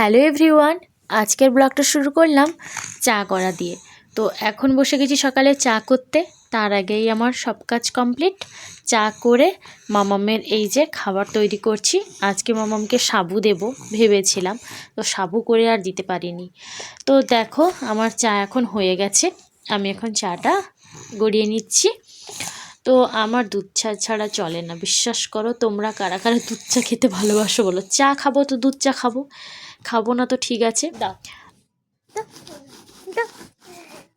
Hello everyone, আজকের ব্লগটা শুরু করলাম চা করা দিয়ে। তো এখন বসে গেছি সকালে চা করতে, তার আগেই আমার সব কাজ কমপ্লিট। চা করে মামামের এই যে খাবার তৈরি করছি, আজকে মামামকে সাবু দেব ভেবেছিলাম, তো সাবু করে আর দিতে পারিনি। তো দেখো, আমার চা এখন হয়ে গেছে, আমি এখন চাটা গড়িয়ে নিচ্ছি। তো আমার দুধ চা ছাড়া চলে না। বিশ্বাস করো, তোমরা কারা কারা দুধ চা খেতে ভালোবাসো বলো। চা খাব তো, দুধ চা খাব। খাব না তো ঠিক আছে। দাও।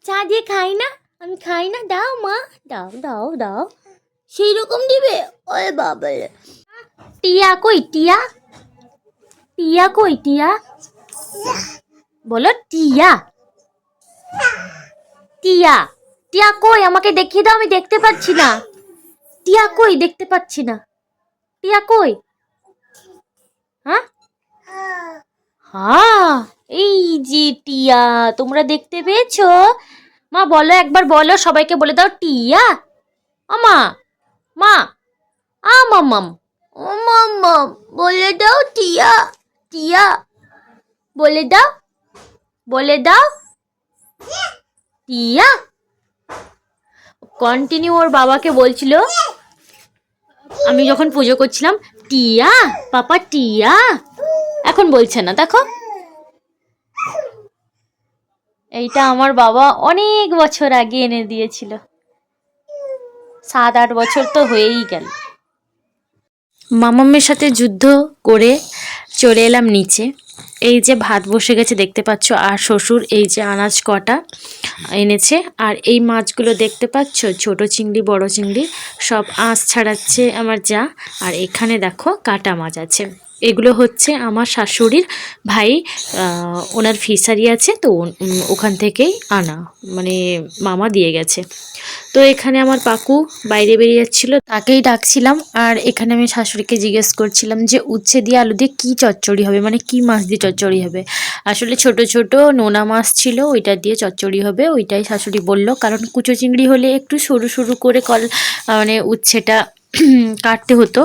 চা দিয়ে খাই না? আমি খাই না? দাও মা। দাও দাও দাও। সেই রকম দিবে? ওরে বাবারে। টিয়া কই, টিয়া? টিয়া কই, টিয়া? বলো, টিয়া? টিয়া। টিয়া কই? আমাকে দেখিয়ে দাও, আমি দেখতে পাচ্ছি না। টিয়া কই দেখতে পাচ্ছি না। টিয়া কই? হ্যাঁ? হ্যাঁ এই যে টিয়া, তোমরা দেখতে পেয়েছ? মা, বলো একবার, বলো, সবাইকে বলে দাও টিয়া। আমা মা আ মামাম ও বলে দাও টিয়া টিয়া। বলে দাও বলে দাও টিয়া। কন্টিনিউ ওর বাবাকে বলছিল আমি যখন পুজো করছিলাম, টিয়া, পাপা টিয়া। এখন বলছে না, দেখো। এইটা আমার বাবা অনেক বছর আগে এনে দিয়েছিল। সাত আট বছর তো হয়েই গেল। মামামের সাথে যুদ্ধ করে চলে এলাম নিচে। এই যে ভাত বসে গেছে, দেখতে পাচ্ছ, আর শ্বশুর এই যে আনাজ কটা এনেছে, আর এই মাছগুলো দেখতে পাচ্ছ, ছোট চিংড়ি, বড় চিংড়ি, সব আঁশ ছাড়াচ্ছে আমার যা, আর এখানে দেখো কাটা মাছ আছে। এগুলো হচ্ছে আমার শাশুড়ির ভাই ওনার ফিশারি আছে, তো ওখান থেকেই আনা মানে মামা দিয়ে গেছে। তো এখানে আমার পাকু বাইরে বেরিয়ে যাচ্ছিল, তাকেই ডাকছিলাম আর এখানে আমি শাশুড়িকে জিজ্ঞেস করছিলাম যে, উচ্ছে দিয়ে আলু দিয়ে কী চচ্চড়ি হবে? মানে কি মাছ দিয়ে চচ্চড়ি হবে? আসলে ছোট ছোট নোনা মাছ ছিল, ওইটা দিয়ে চচ্চড়ি হবে, ওইটাই শাশুড়ি বলল। কারণ কুচো চিংড়ি হলে একটু সরু সরু করে কল মানে উচ্ছেটা কাটতে হতো।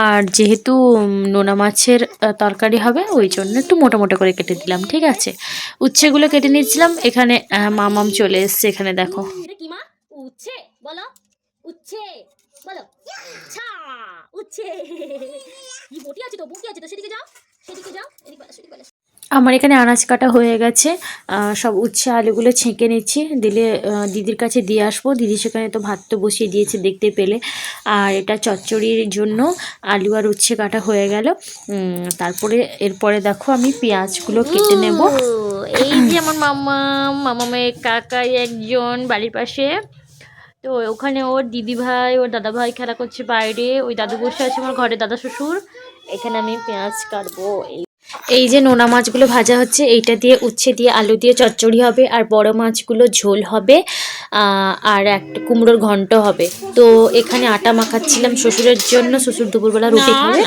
আর যেহেতু নোনা মাছের তরকারি হবে, ওই জন্য একটু মোটা মোটা করে কেটে দিলাম, ঠিক আছে? উচ্ছেগুলো কেটে নিয়েছিলাম, এখানে মামাম চলে এসছে, এখানে দেখো। উচ্ছে, বলো। উচ্ছে, বলো। আমার এখানে আনাজ কাটা হয়ে গেছে। সব উচ্ছে আলুগুলো ছেঁকে নিচ্ছি। দিলে দিদির কাছে দিয়ে আসব। দিদি সেখানে তো ভাত তো বসিয়ে দিয়েছে দেখতে পেলে। আর এটা চচ্চড়ির জন্য আলু আর উচ্ছে কাটা হয়ে গেল। তারপরে এরপরে দেখো আমি পেঁয়াজগুলো কেটে নেব। এই যে আমার মামা মামা মামামের কাকাই একজন বাড়ির পাশে। তো ওখানে ওর দিদি ভাই ওর দাদা ভাই খেলা করছে বাইরে। ওই দাদু বসে আছে আমার ঘরে দাদা শ্বশুর। এখানে আমি পেঁয়াজ কাটবো। এই এই যে নোনা মাছগুলো ভাজা হচ্ছে এইটা দিয়ে উচ্ছে দিয়ে আলু দিয়ে চচ্চড়ি হবে আর বড় মাছগুলো ঝোল হবে আহ, আর একটা কুমড়োর ঘন্ট হবে। তো এখানে আটা মাখাচ্ছিলাম শ্বশুরের জন্য শ্বশুর দুপুরবেলা রুটি খাবে।